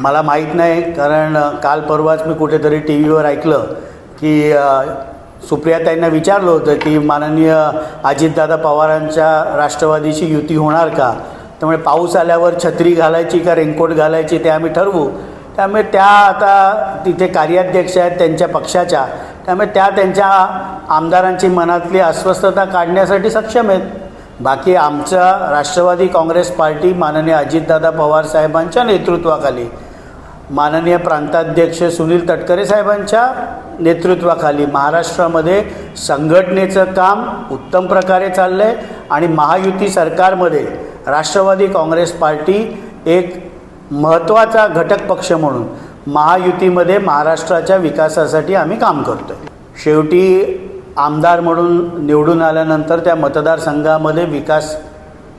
मला माहीत नाही कारण काल परवाच मी कुठेतरी टी व्हीवर ऐकलं की सुप्रियाताईंना विचारलं होतं की माननीय अजितदादा पवारांच्या राष्ट्रवादीशी युती होणार का? त्यामुळे पाऊस आल्यावर छत्री घालायची का रेनकोट घालायची ते आम्ही ठरवू. त्यामुळे त्या आता तिथे कार्याध्यक्ष आहेत त्यांच्या पक्षाच्या. त्यामुळे त्या त्यांच्या आमदारांची मनातली अस्वस्थता काढण्यासाठी सक्षम आहेत. बाकी आमच्या राष्ट्रवादी काँग्रेस पार्टी माननीय अजितदादा पवार साहेबांच्या नेतृत्वाखाली माननीय प्रांताध्यक्ष सुनील तटकरे साहेबांच्या नेतृत्वाखाली महाराष्ट्रामध्ये संघटनेचं काम उत्तम प्रकारे चाललं आहे आणि महायुती सरकारमध्ये राष्ट्रवादी काँग्रेस पार्टी एक महत्त्वाचा घटक पक्ष म्हणून महायुतीमध्ये महाराष्ट्राच्या विकासासाठी आम्ही काम करतो आहे शेवटी आमदार म्हणून निवडून आल्यानंतर त्या मतदारसंघामध्ये विकास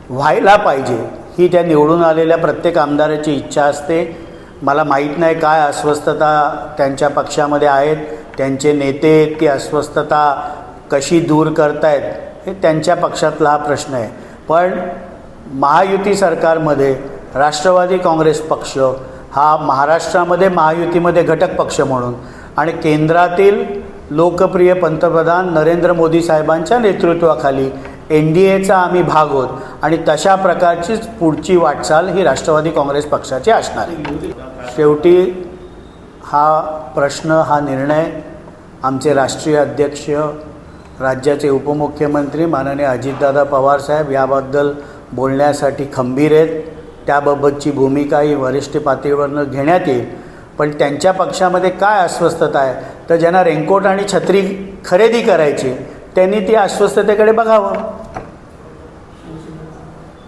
व्हायला पाहिजे ही त्या निवडून आलेल्या प्रत्येक आमदाराची इच्छा असते. मला माहीत नाही काय अस्वस्थता त्यांच्या पक्षामध्ये आहेत त्यांचे नेते ती अस्वस्थता कशी दूर करतायत हे त्यांच्या पक्षातला हा प्रश्न आहे. पण महायुती सरकारमध्ये राष्ट्रवादी काँग्रेस पक्ष हा महाराष्ट्रामध्ये महायुतीमध्ये घटक पक्ष म्हणून आणि केंद्रातील लोकप्रिय पंतप्रधान नरेंद्र मोदी साहेबांच्या नेतृत्वाखाली एन डी एचा आम्ही भाग आहोत आणि तशा प्रकारचीच पुढची वाटचाल ही राष्ट्रवादी काँग्रेस पक्षाची असणार आहे. शेवटी हा प्रश्न हा निर्णय आमचे राष्ट्रीय अध्यक्ष राज्याचे उपमुख्यमंत्री माननीय अजितदादा पवारसाहेब याबद्दल बोलण्यासाठी खंबीर आहेत. त्याबाबतची भूमिका ही वरिष्ठ पातळीवरनं घेण्यात येईल. पण त्यांच्या पक्षामध्ये काय अस्वस्थता आहे? तर ज्यांना रेनकोट आणि छत्री खरेदी करायची त्यांनी ती अस्वस्थतेकडे बघावं.